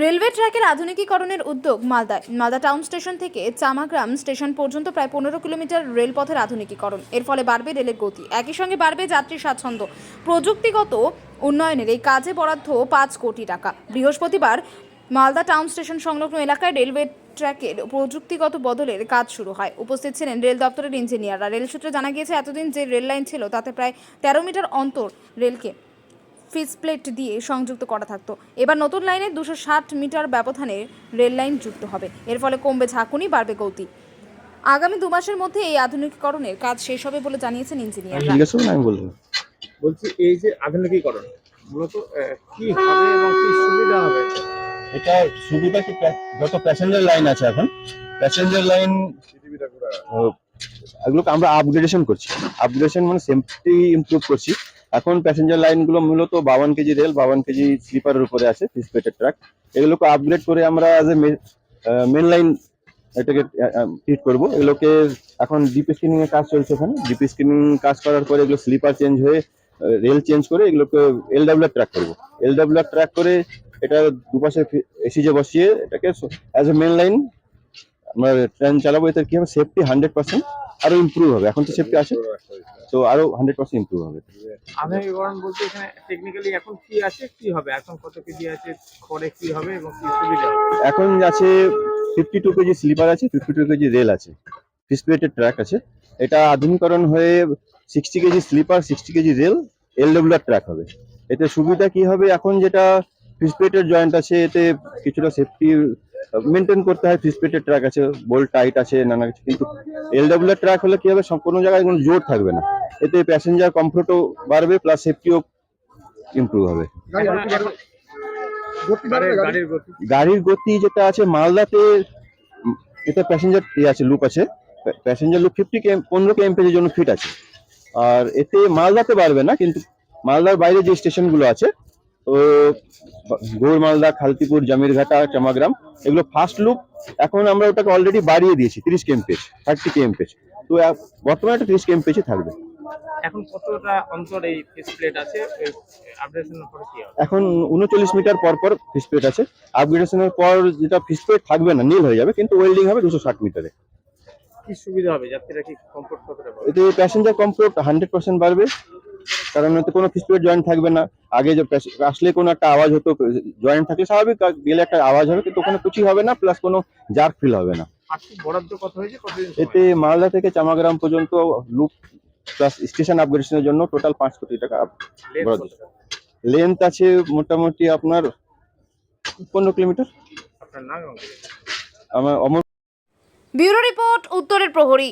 Railway ট্র্যাকের আধুনিকীকরণের উদ্যোগ মালদায় মালদা টাউন স্টেশন থেকে চামাগ্রাম স্টেশন পর্যন্ত প্রায় পনেরো কিলোমিটার রেলপথের আধুনিকীকরণ। এর ফলে বাড়বে রেলের গতি। একই সঙ্গে বাড়বে যাত্রী স্বাচ্ছন্দ্য। প্রযুক্তিগত উন্নয়নের এই কাজে বরাদ্দ পাঁচ কোটি টাকা। বৃহস্পতিবার মালদা টাউন স্টেশন সংলগ্ন এলাকায় রেলওয়ে ট্র্যাকের প্রযুক্তিগত বদলের কাজ শুরু হয়। উপস্থিত ছিলেন রেল দপ্তরের ইঞ্জিনিয়াররা। রেল সূত্রে জানা গিয়েছে, এতদিন যে রেল লাইন ছিল তাতে প্রায় তেরো মিটার অন্তর রেলকে ফিস প্লেট দিয়ে সংযুক্ত করা থাকতো। এবার নতুন লাইনে দুশো ষাট মিটার ব্যবধানে রেল লাইন যুক্ত হবে। এর ফলে কমবে ঝাঁকুনি বাড়বে গতি। আগামী দু মাসের মধ্যে এই আধুনিকীকরণের কাজ শেষ হবে বলে জানিয়েছেন ইঞ্জিনিয়ার আমি বলব। বলছি এই যে আধুনিকীকরণ মূলত কি হবে এবং কি সুবিধা হবে? এটা সুবিধা কি? যত প্যাসেঞ্জার লাইন আছে এখন প্যাসেঞ্জার লাইন এগুলোকে আমরা আপগ্রেডেশন করছি। আপগ্রেডেশন মানে সেফটি ইমপ্রুভ করছি। এখন প্যাসেঞ্জার লাইনগুলো মূলত বাউন কেজি রেল বাউন কেজি স্লিপারের উপরে আছে ফিসপেটের ট্রাক এগুলোকে আপগ্রেড করে আমরা অ্যাজ এ মেন লাইন এটাকে ট্রিট করব। এগুলোকে এখন ডিপি স্ক্রিনিং এর কাজ চলছে ওখানে ডিপি স্ক্রিনিং কাজ করার পরে এগুলো স্লিপার চেঞ্জ হয়ে রেল চেঞ্জ করে এগুলোকে এল এলডাব্লিউ ট্র্যাক করব। এল এলডাব্লিউ ট্র্যাক করে এটা দুপাশে এসিজে বসিয়ে এটাকে অ্যাজ এ মেন লাইন আমরা ট্রেন চালাবো। এতে কি হবে? সেফটি হান্ড্রেড পার্সেন্ট আরও ইমপ্রুভ হবে। এখন তো সেফটি আছে তো আরও হান্ড্রেড পার্সেন্ট ইমপ্রুভ হবে। আধুনিকীকরণ বলতে এখানে টেকনিক্যালি এখন কি আছে কি হবে? এখন কত কেজি আছে পরে কি হবে এবং কি সুবিধা এখন আছে ফিফটি টু কেজি স্লিপার আছে ফিফটি টু কেজি রেল আছে ফিসপ্লেটেড ট্র্যাক আছে। এটা আধুনিকরণ হয়ে sixty KG sleeper sixty KG rail L W track হবে। এতে সুবিধা কি হবে? এখন যেটা ফিসপ্লেটের জয়েন্ট আছে এতে কিছুটা সেফটি মেনটেন করতে হয় ফিসপ্লেটেড ট্র্যাক আছে বোল্ট টাইট আছে নানা কিছু। কিন্তু এলডব্লিউ ট্র্যাক হলে কি হবে কোনো জায়গায় কোনো জোর থাকবে না। এতে প্যাসেঞ্জার কমফোর্টও বাড়বে প্লাস সেফটিও ইমপ্রুভ হবে। গাড়ির গতি? যেটা আছে মালদাতে এটা প্যাসেঞ্জার ইয়ে আছে লুপ আছে। প্যাসেঞ্জার লুপ ফিফটি কেম পনেরো কেএমপেজের জন্য ফিট আছে। আর এতে মালদাতে বাড়বে না কিন্তু মালদার বাইরে যে স্টেশনগুলো আছে তো গৌর মালদা খালতিপুর জামিরঘাটা চামাগ্রাম এগুলো ফার্স্ট লুপ এখন আমরা ওটাকে অলরেডি বাড়িয়ে দিয়েছি তিরিশ কেএমপেজ থার্টি কেএমপেজ তো বর্তমানে একটা তিরিশ কেএমপেজে থাকবে। এখন কতটা অন্তর এই ফিস প্লেট আছে? আপডেশনের পরে কি হবে? এখন উনচল্লিশ মিটার পর পর ফিসপ্লেট আছে। আপগ্রেডেশনের পর যেটা ফিসপ্লেট থাকবে না নীল হয়ে যাবে কিন্তু ওয়েল্ডিং হবে দুশো ষাট মিটারে। কি সুবিধা হবে? যাত্রীরা কি কমফোর্ট কতটা এতে প্যাসেঞ্জার কমফোর্ট হান্ড্রেড পার্সেন্ট বাড়বে। কারণ এতে কোনো ফিসপ্লেট জয়েন্ট থাকবে না। আগে যে আসলে কোনো একটা আওয়াজ হতো জয়েন্ট থাকলে স্বাভাবিক আর গেলে একটা আওয়াজ হবে কিন্তু ওখানে কিছুই হবে না প্লাস কোনো জার্ক ফিল হবে না? এতে মালদা থেকে চামাগ্রাম পর্যন্ত লুপ প্লাস স্টেশন আপগ্রেডেশনের জন্য টোটাল পাঁচ কোটি টাকা বরাদ্দ। লেন্থ আছে মোটামুটি আপনার পনেরো কিলোমিটার। আমার অমর ব্যুরো রিপোর্ট উত্তরের প্রহরী।